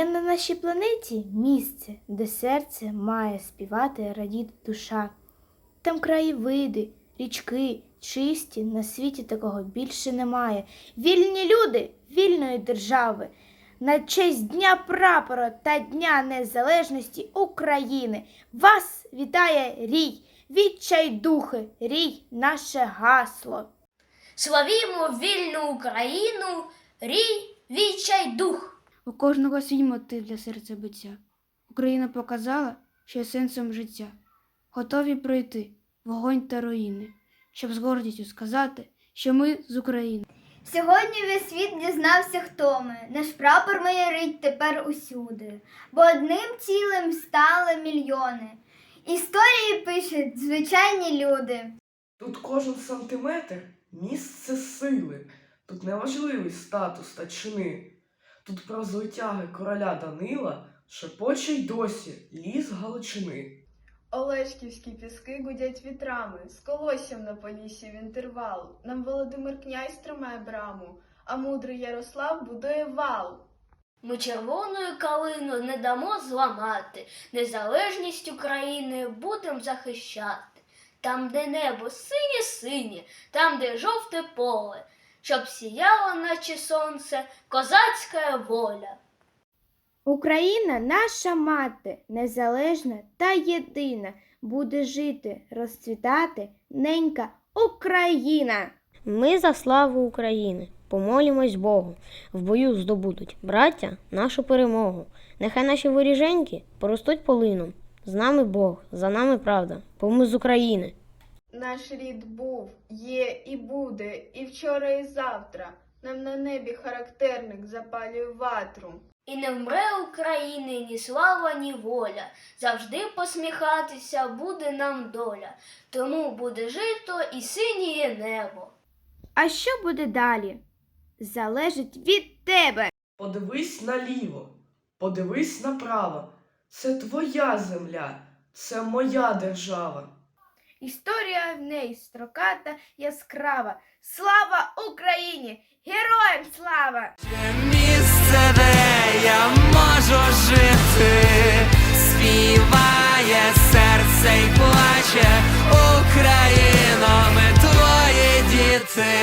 Є на нашій планеті місце, де серце має співати радіти душа. Там краєвиди, річки, чисті, на світі такого більше немає. Вільні люди вільної держави. На честь Дня прапора та Дня Незалежності України вас вітає рій, відчайдухи, рій наше гасло. Славімо вільну Україну, рій, відчай дух. У кожного свій мотив для серця биття. Україна показала, що є сенсом життя. Готові пройти вогонь та руїни, щоб з гордістю сказати, що ми з України. Сьогодні весь світ дізнався, хто ми. Наш прапор майорить тепер усюди, бо одним цілим стали мільйони. Історії пишуть звичайні люди. Тут кожен сантиметр місце сили, тут неважливий статус та чини. Тут про звитяги короля Данила шепоче й досі ліс Галичини. Олешківські піски гудять вітрами, з колоссям на полісі в інтервал. Нам Володимир князь тримає браму, а мудрий Ярослав будує вал. Ми червоною калину не дамо зламати, незалежність України будем захищати. Там, де небо синє-синє, там, де жовте поле, щоб сіяло, наче сонце, козацька воля. Україна наша мати, незалежна та єдина, буде жити, розцвітати ненька Україна. Ми за славу України помолімось Богу, в бою здобудуть браття нашу перемогу. Нехай наші воріженьки поростуть полином. З нами Бог, за нами правда, бо ми з України. Наш рід був, є і буде, і вчора, і завтра. Нам на небі характерник запалює ватру. І не вмре України ні слава, ні воля. Завжди посміхатися буде нам доля. Тому буде жито і синіє небо. А що буде далі? Залежить від тебе. Подивись наліво, подивись направо. Це твоя земля, це моя держава. Історія в неї строката, яскрава. Слава Україні! Героям слава! Місце, де я можу жити, співає серце й плаче Україно, ми твої діти,